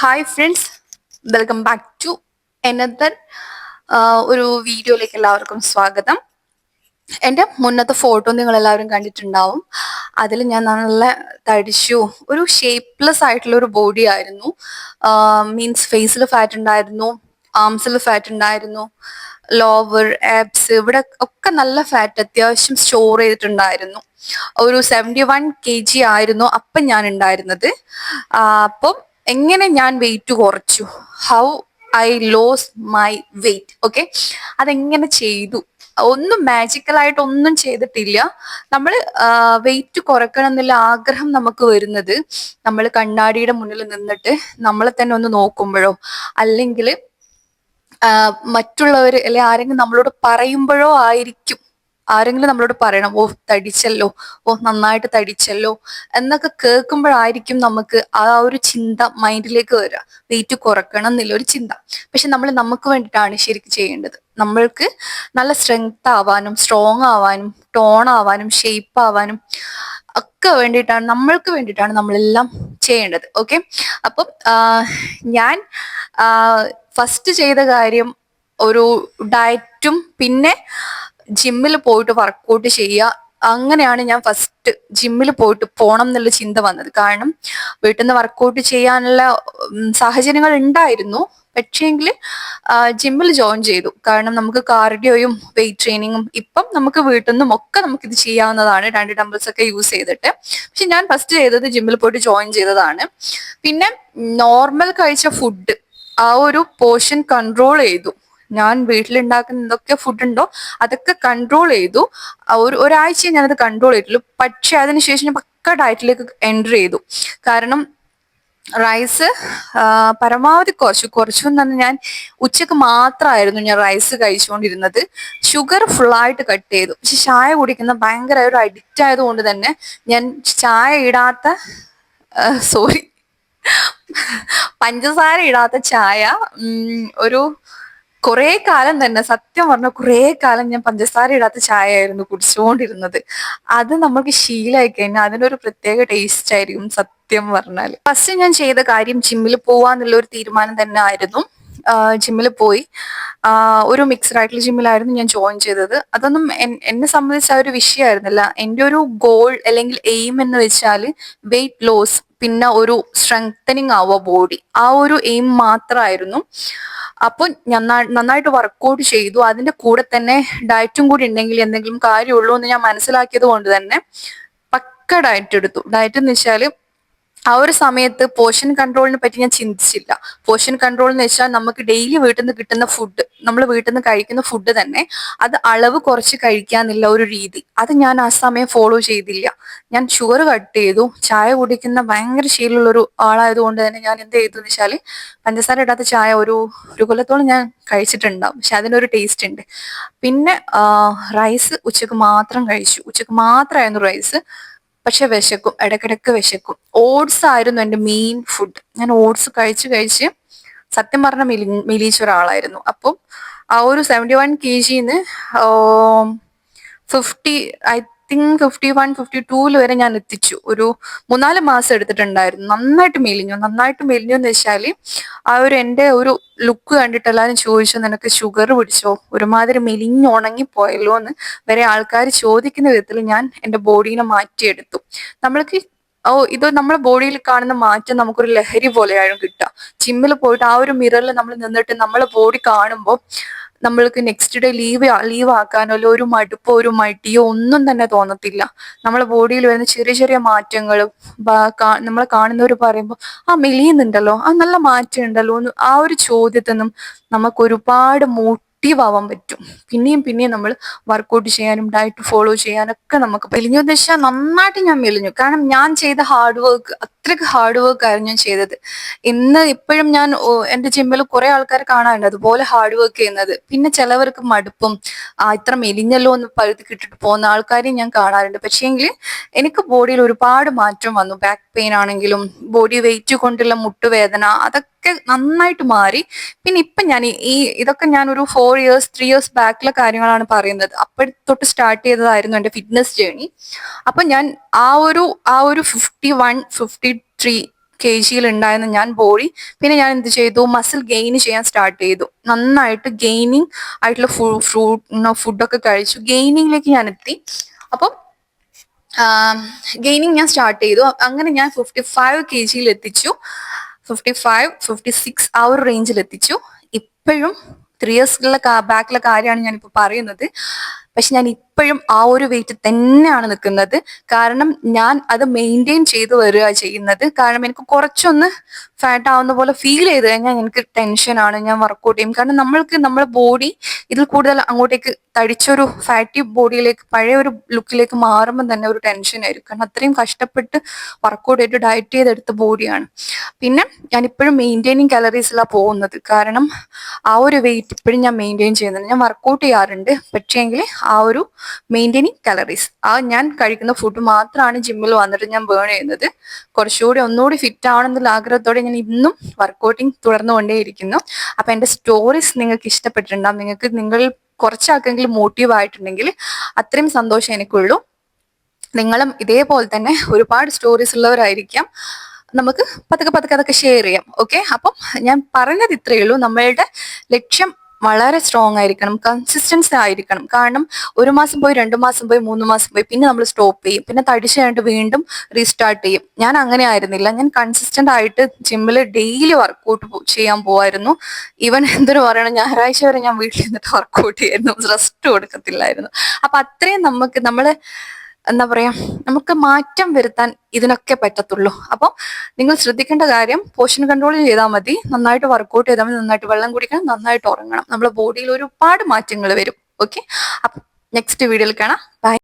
Hi friends welcome back to another ഒരു വീഡിയോയിലേക്ക് എല്ലാവർക്കും സ്വാഗതം. എന്റെ മുന്നത്തെ ഫോട്ടോ നിങ്ങൾ എല്ലാവരും കണ്ടിട്ടുണ്ടാവും. അതിൽ ഞാൻ നല്ല തടിച്ചു ഒരു ഷേപ്പ്ലെസ് ആയിട്ടുള്ള ഒരു ബോഡി ആയിരുന്നു. മീൻസ് ഫേസിൽ ഫാറ്റ് ഉണ്ടായിരുന്നു ആംസിൽ ഫാറ്റ് ഉണ്ടായിരുന്നു ലോവർ ആപ്സ് ഇവിടെ ഒക്കെ നല്ല ഫാറ്റ് അത്യാവശ്യം സ്റ്റോർ ചെയ്തിട്ടുണ്ടായിരുന്നു. ഒരു സെവന്റി വൺ കെ ജി ആയിരുന്നു അപ്പം ഞാൻ ഉണ്ടായിരുന്നത്. അപ്പം എങ്ങനെ ഞാൻ വെയിറ്റ് കുറച്ചു? How I lose my weight okay അതെങ്ങനെ ചെയ്തു? ഒന്നും മാജിക്കൽ ആയിട്ട് ഒന്നും ചെയ്തിട്ടില്ല. നമ്മൾ വെയിറ്റ് കുറക്കണം എന്നുള്ള ആഗ്രഹം നമുക്ക് വരുന്നത് നമ്മൾ കണ്ണാടിയുടെ മുന്നിൽ നിന്നിട്ട് നമ്മളെ തന്നെ ഒന്ന് നോക്കുമ്പോഴോ അല്ലെങ്കിൽ മറ്റുള്ളവർ അല്ലെ ആരെങ്കിലും നമ്മളോട് പറയുമ്പോഴോ ആയിരിക്കും. ആരെങ്കിലും നമ്മളോട് പറയണം ഓ തടിച്ചല്ലോ ഓ നന്നായിട്ട് തടിച്ചല്ലോ എന്നൊക്കെ കേൾക്കുമ്പോഴായിരിക്കും നമുക്ക് ആ ഒരു ചിന്ത മൈൻഡിലേക്ക് വരിക വെയിറ്റ് കുറക്കണം എന്നുള്ള ഒരു ചിന്ത. പക്ഷെ നമ്മൾ നമുക്ക് വേണ്ടിയിട്ടാണ് ശരിക്കും ചെയ്യേണ്ടത്. നമ്മൾക്ക് നല്ല സ്ട്രെങ്ത് ആവാനും സ്ട്രോങ് ആവാനും ടോൺ ആവാനും ഷേപ്പ് ആവാനും ഒക്കെ വേണ്ടിയിട്ടാണ് നമ്മൾക്ക് വേണ്ടിയിട്ടാണ് നമ്മളെല്ലാം ചെയ്യേണ്ടത്. ഓക്കെ അപ്പം ഞാൻ ഫസ്റ്റ് ചെയ്ത കാര്യം ഒരു ഡയറ്റും പിന്നെ ജിമ്മിൽ പോയിട്ട് വർക്കൗട്ട് ചെയ്യുക. അങ്ങനെയാണ് ഞാൻ ഫസ്റ്റ് ജിമ്മിൽ പോയിട്ട് പോകണം എന്നുള്ള ചിന്ത വന്നത്. കാരണം വീട്ടിൽ നിന്ന് വർക്കൗട്ട് ചെയ്യാനുള്ള സാഹചര്യങ്ങൾ ഉണ്ടായിരുന്നു. പക്ഷേങ്കിൽ ജിമ്മിൽ ജോയിൻ ചെയ്തു. കാരണം നമുക്ക് കാർഡിയോയും വെയിറ്റ് ട്രെയിനിങ്ങും ഇപ്പം നമുക്ക് വീട്ടിൽ നിന്നും ഒക്കെ നമുക്ക് ഇത് ചെയ്യാവുന്നതാണ്. രണ്ട് ഡംബിൾസ് ഒക്കെ യൂസ് ചെയ്തിട്ട്. പക്ഷെ ഞാൻ ഫസ്റ്റ് ചെയ്തത് ജിമ്മിൽ പോയിട്ട് ജോയിൻ ചെയ്തതാണ്. പിന്നെ നോർമൽ കഴിച്ച ഫുഡ് ആ ഒരു പോർഷൻ കൺട്രോൾ ചെയ്തു. ഞാൻ വീട്ടിലുണ്ടാക്കുന്ന എന്തൊക്കെ ഫുഡ് ഉണ്ടോ അതൊക്കെ കൺട്രോൾ ചെയ്തു. ഒരു ഒരാഴ്ച ഞാനത് കൺട്രോൾ ചെയ്തിട്ടുള്ളൂ. പക്ഷെ അതിനുശേഷം പക്ക ഡയറ്റിലേക്ക് എന്റർ ചെയ്തു. കാരണം റൈസ് പരമാവധി കുറച്ചു. കുറച്ചു പറഞ്ഞാൽ ഞാൻ ഉച്ചയ്ക്ക് മാത്രമായിരുന്നു ഞാൻ റൈസ് കഴിച്ചുകൊണ്ടിരുന്നത്. ഷുഗർ ഫുള്ളായിട്ട് കട്ട് ചെയ്തു. പക്ഷെ ചായ കുടിക്കുന്ന ഭയങ്കര ഒരു അഡിക്റ്റ് ആയതുകൊണ്ട് തന്നെ ഞാൻ ചായ ഇടാത്ത സോറി പഞ്ചസാര ഇടാത്ത ചായ ഒരു കുറേ കാലം തന്നെ സത്യം പറഞ്ഞ കുറേ കാലം ഞാൻ പഞ്ചസാര ഇടാത്ത ചായ ആയിരുന്നു കുടിച്ചുകൊണ്ടിരുന്നത്. അത് നമുക്ക് ശീലമായി കഴിഞ്ഞാൽ അതിനൊരു പ്രത്യേക ടേസ്റ്റ് ആയിരിക്കും സത്യം പറഞ്ഞാൽ ഫസ്റ്റ് ഞാൻ ചെയ്ത കാര്യം ജിമ്മിൽ പോവാന്നുള്ള ഒരു തീരുമാനം തന്നെ ആയിരുന്നു. ജിമ്മിൽ പോയി. ഒരു മിക്സഡ് ആയിട്ടുള്ള ജിമ്മിലായിരുന്നു ഞാൻ ജോയിൻ ചെയ്തത്. അതൊന്നും എന്നെ സംബന്ധിച്ച ആ ഒരു വിഷയമായിരുന്നില്ല. എന്റെ ഒരു ഗോൾ അല്ലെങ്കിൽ എയിം എന്ന് വെച്ചാൽ വെയിറ്റ് ലോസ് പിന്നെ ഒരു സ്ട്രെങ്തനിങ് ആവുക ബോഡി ആ ഒരു എയിം മാത്രമായിരുന്നു അപ്പോൾ നന്നാ- നന്നായിട്ട് വർക്കൗട്ട് ചെയ്തു. അതിന്റെ കൂടെ തന്നെ ഡയറ്റും കൂടി ഉണ്ടെങ്കിൽ എന്തെങ്കിലും കാര്യമുള്ളൂ എന്ന് ഞാൻ മനസ്സിലാക്കിയത് കൊണ്ട് തന്നെ പക്ക ഡയറ്റ് എടുത്തു. ഡയറ്റ് എന്ന് വെച്ചാൽ ആ ഒരു സമയത്ത് പോഷൻ കൺട്രോളിനെ പറ്റി ഞാൻ ചിന്തിച്ചില്ല. പോഷൻ കൺട്രോൾ എന്ന് വെച്ചാൽ നമുക്ക് ഡെയിലി വീട്ടിൽ നിന്ന് കിട്ടുന്ന ഫുഡ് നമ്മൾ വീട്ടിൽ നിന്ന് കഴിക്കുന്ന ഫുഡ് തന്നെ അത് അളവ് കുറച്ച് കഴിക്കാന്നുള്ള ഒരു രീതി. അത് ഞാൻ ആ സമയം ഫോളോ ചെയ്തില്ല. ഞാൻ ഷുഗർ കട്ട് ചെയ്തു. ചായ കുടിക്കുന്ന ഭയങ്കര ശീലമുള്ള ഒരു ആളായതുകൊണ്ട് തന്നെ ഞാൻ എന്ത് ചെയ്തു എന്ന് വെച്ചാൽ പഞ്ചസാര ഇടാത്ത ചായ ഒരു ഒരു കൊല്ലത്തോളം ഞാൻ കഴിച്ചിട്ടുണ്ടാവും. പക്ഷെ അതിനൊരു ടേസ്റ്റ് ഉണ്ട്. പിന്നെ റൈസ് ഉച്ചയ്ക്ക് മാത്രം കഴിച്ചു. ഉച്ചയ്ക്ക് മാത്രമായിരുന്നു റൈസ് പക്ഷെ വിശക്കും ഇടക്കിടക്ക് വിശക്കും. ഓട്സ് ആയിരുന്നു എന്റെ മെയിൻ ഫുഡ് ഞാൻ ഓട്സ് കഴിച്ച് കഴിച്ച് സത്യം പറഞ്ഞ മിലി മിലീച്ച ഒരാളായിരുന്നു. അപ്പം ആ ഒരു സെവന്റി വൺ കെ ജിന്ന് fifty I think fifty one fifty ടൂവിൽ വരെ ഞാൻ എത്തിച്ചു. ഒരു മൂന്നാൽ മാസം എടുത്തിട്ടുണ്ടായിരുന്നു. നന്നായിട്ട് മെലിഞ്ഞു. നന്നായിട്ട് മെലിഞ്ഞു എന്ന് വെച്ചാൽ ആ ഒരു എന്റെ ഒരു ലുക്ക് കണ്ടിട്ട് എല്ലാവരും ചോദിച്ചു നിനക്ക് ഷുഗർ പിടിച്ചോ? ഒരുമാതിരി മെലിഞ്ഞ് ഉണങ്ങിപ്പോയല്ലോ? എന്ന് വരെ ആൾക്കാർ ചോദിക്കുന്ന വിധത്തിൽ ഞാൻ എന്റെ ബോഡീനെ മാറ്റിയെടുത്തു. നമ്മൾക്ക് ഓ ഇത് നമ്മുടെ ബോഡിയിൽ കാണുന്ന മാറ്റം നമുക്കൊരു ലഹരി പോലെയാണ് കിട്ടുക. ജിമ്മിൽ പോയിട്ട് ആ ഒരു മിററിൽ നമ്മൾ നിന്നിട്ട് നമ്മളെ ബോഡി കാണുമ്പോൾ നമ്മൾക്ക് നെക്സ്റ്റ് ഡേ ലീവ് ലീവ് ആക്കാനോ ഒരു മടുപ്പോ ഒരു മടിയോ ഒന്നും തന്നെ തോന്നത്തില്ല. നമ്മളെ ബോഡിയിൽ വരുന്ന ചെറിയ ചെറിയ മാറ്റങ്ങൾ നമ്മളെ കാണുന്നവർ പറയുമ്പോൾ ആ മെലിയുന്നുണ്ടല്ലോ ആ നല്ല മാറ്റം ഉണ്ടല്ലോ ആ ഒരു ചോദ്യത്തിനും നമുക്ക് ഒരുപാട് മോട്ടീവ് ആവാൻ പറ്റും. പിന്നെയും പിന്നെയും നമ്മൾ വർക്കൗട്ട് ചെയ്യാനും ഡയറ്റ് ഫോളോ ചെയ്യാനൊക്കെ നമുക്ക് മെലിഞ്ഞു വെച്ചാൽ നന്നായിട്ട് ഞാൻ മെലിഞ്ഞു. കാരണം ഞാൻ ചെയ്ത ഹാർഡ് വർക്ക് അത്രയ്ക്ക് ഹാർഡ് വർക്ക് ആയിരുന്നു ഞാൻ ചെയ്തത്. ഇന്ന് ഇപ്പോഴും ഞാൻ എന്റെ ജിമ്മിൽ കുറെ ആൾക്കാർ കാണാറുണ്ട് അതുപോലെ ഹാർഡ് വർക്ക് ചെയ്യുന്നത്. പിന്നെ ചിലവർക്ക് മടുപ്പും ആ ഇത്ര മെലിഞ്ഞല്ലോ എന്ന് പഴുതി കിട്ടിട്ട് പോകുന്ന ആൾക്കാരെയും ഞാൻ കാണാറുണ്ട്. പക്ഷേങ്കിൽ എനിക്ക് ബോഡിയിൽ ഒരുപാട് മാറ്റം വന്നു. ബാക്ക് പെയിൻ ആണെങ്കിലും ബോഡി വെയിറ്റ് കൊണ്ടുള്ള മുട്ടുവേദന അതൊക്കെ നന്നായിട്ട് മാറി. പിന്നെ ഇപ്പൊ ഞാൻ ഈ- ഇതൊക്കെ ഞാൻ ഒരു ഫോർ ഇയേഴ്സ് ത്രീ ഇയേഴ്സ് ബാക്കിലെ കാര്യങ്ങളാണ് പറയുന്നത്. അപ്പോഴത്തൊട്ട് തൊട്ട് സ്റ്റാർട്ട് ചെയ്തതായിരുന്നു എന്റെ ഫിറ്റ്നസ് ജേണി അപ്പൊ ഞാൻ ആ ഒരു ആ ഒരു fifty one fifty three K ജിയിൽ ഉണ്ടായിരുന്ന ഞാൻ ബോഡി പിന്നെ ഞാൻ എന്ത് ചെയ്തു? മസിൽ ഗെയിൻ ചെയ്യാൻ സ്റ്റാർട്ട് ചെയ്തു. നന്നായിട്ട് ഗെയിനിങ് ആയിട്ടുള്ള ഫു ഫ്രൂട്ട് ഫുഡൊക്കെ കഴിച്ചു. ഗെയിനിങ്ങിലേക്ക് ഞാൻ എത്തി. അപ്പം ഗെയിനിങ് ഞാൻ സ്റ്റാർട്ട് ചെയ്തു. അങ്ങനെ ഞാൻ ഫിഫ്റ്റി ഫൈവ് കെ ജിയിൽ എത്തിച്ചു. ഫിഫ്റ്റി ഫൈവ് ഫിഫ്റ്റി സിക്സ് ആ ഒരു റേഞ്ചിൽ എത്തിച്ചു. ഇപ്പോഴും ത്രീ ഇയേഴ്സിലുള്ള ബാക്കിലെ കാര്യമാണ് ഞാനിപ്പോൾ പറയുന്നത്. പക്ഷെ ഞാൻ ഇപ്പോഴും ആ ഒരു വെയിറ്റ് തന്നെയാണ് നിൽക്കുന്നത്. കാരണം ഞാൻ അത് മെയിന്റെയിൻ ചെയ്ത് വരിക ചെയ്യുന്നത്. കാരണം എനിക്ക് കുറച്ചൊന്ന് ഫാറ്റ് ആവുന്ന പോലെ ഫീൽ ചെയ്ത് കഴിഞ്ഞാൽ എനിക്ക് ടെൻഷനാണ് ഞാൻ വർക്കൗട്ട് ചെയ്യും. കാരണം നമ്മൾക്ക് നമ്മുടെ ബോഡി ഇതിൽ കൂടുതൽ അങ്ങോട്ടേക്ക് തടിച്ചൊരു ഫാറ്റി ബോഡിയിലേക്ക് പഴയ ഒരു ലുക്കിലേക്ക് മാറുമ്പോൾ തന്നെ ഒരു ടെൻഷൻ ആയിരിക്കും. കാരണം അത്രയും കഷ്ടപ്പെട്ട് വർക്കൗട്ട് ചെയ്ത് ഡയറ്റ് ചെയ്തെടുത്ത ബോഡിയാണ് പിന്നെ ഞാൻ ഇപ്പോഴും മെയിന്റെയിനിങ് കാലറീസിലാണ് പോകുന്നത്. കാരണം ആ ഒരു വെയിറ്റ് ഇപ്പോഴും ഞാൻ മെയിന്റെയിൻ ചെയ്യുന്നുണ്ട്. ഞാൻ വർക്കൗട്ട് ചെയ്യാറുണ്ട്. പക്ഷേങ്കിൽ ആ ഒരു മെയിന്റെയിനിങ് കലറീസ് ആ ഞാൻ കഴിക്കുന്ന ഫുഡ് മാത്രമാണ് ജിമ്മിൽ വന്നിട്ട് ഞാൻ ബേൺ ചെയ്യുന്നത്. കുറച്ചുകൂടി ഒന്നുകൂടി ഫിറ്റ് ആവണമെന്നുള്ള ആഗ്രഹത്തോടെ ഞാൻ ഇന്നും വർക്കൗട്ടിങ് തുടർന്നുകൊണ്ടേയിരിക്കുന്നു. അപ്പം എന്റെ സ്റ്റോറീസ് നിങ്ങൾക്ക് ഇഷ്ടപ്പെട്ടിട്ടുണ്ടാവും. നിങ്ങൾക്ക് നിങ്ങൾ കുറച്ചാക്കെങ്കിലും മോട്ടീവ് ആയിട്ടുണ്ടെങ്കിൽ അത്രയും സന്തോഷം എനിക്കുള്ളൂ. നിങ്ങളും ഇതേപോലെ തന്നെ ഒരുപാട് സ്റ്റോറീസ് ഉള്ളവരായിരിക്കാം. നമുക്ക് പതുക്കെ പതുക്കെ അതൊക്കെ ഷെയർ ചെയ്യാം. ഓക്കെ അപ്പം ഞാൻ പറഞ്ഞത് ഇത്രയേ ഉള്ളൂ. നമ്മളുടെ ലക്ഷ്യം വളരെ സ്ട്രോങ് ആയിരിക്കണം കൺസിസ്റ്റൻസി ആയിരിക്കണം. കാരണം ഒരു മാസം പോയി രണ്ടു മാസം പോയി മൂന്ന് മാസം പോയി പിന്നെ നമ്മൾ സ്റ്റോപ്പ് ചെയ്യും. പിന്നെ തടിച്ചായിട്ട് വീണ്ടും റീസ്റ്റാർട്ട് ചെയ്യും. ഞാൻ അങ്ങനെ ആയിരുന്നില്ല. ഞാൻ കൺസിസ്റ്റന്റ് ആയിട്ട് ജിമ്മിൽ ഡെയിലി വർക്കൗട്ട് ചെയ്യാൻ പോവായിരുന്നു. ഈവൻ എന്തൊരു പറയണം ഞായറാഴ്ച വരെ ഞാൻ വീട്ടിൽ നിന്നിട്ട് വർക്കൗട്ട് ചെയ്യായിരുന്നു. റെസ്റ്റ് കൊടുക്കത്തില്ലായിരുന്നു. അപ്പൊ അത്രയും നമുക്ക് നമ്മൾ എന്താ പറയാ നമുക്ക് മാറ്റം വരുത്താൻ ഇതിനൊക്കെ പറ്റത്തുള്ളൂ. അപ്പോൾ നിങ്ങൾ ശ്രദ്ധിക്കേണ്ട കാര്യം പോഷൻ കൺട്രോൾ ചെയ്താൽ മതി. നന്നായിട്ട് വർക്കൗട്ട് ചെയ്താൽ മതി. നന്നായിട്ട് വെള്ളം കുടിക്കണം. നന്നായിട്ട് ഉറങ്ങണം. നമ്മുടെ ബോഡിയിൽ ഒരുപാട് മാറ്റങ്ങൾ വരും. ഓക്കെ അപ്പൊ നെക്സ്റ്റ് വീഡിയോയിൽ കാണാം. ബൈ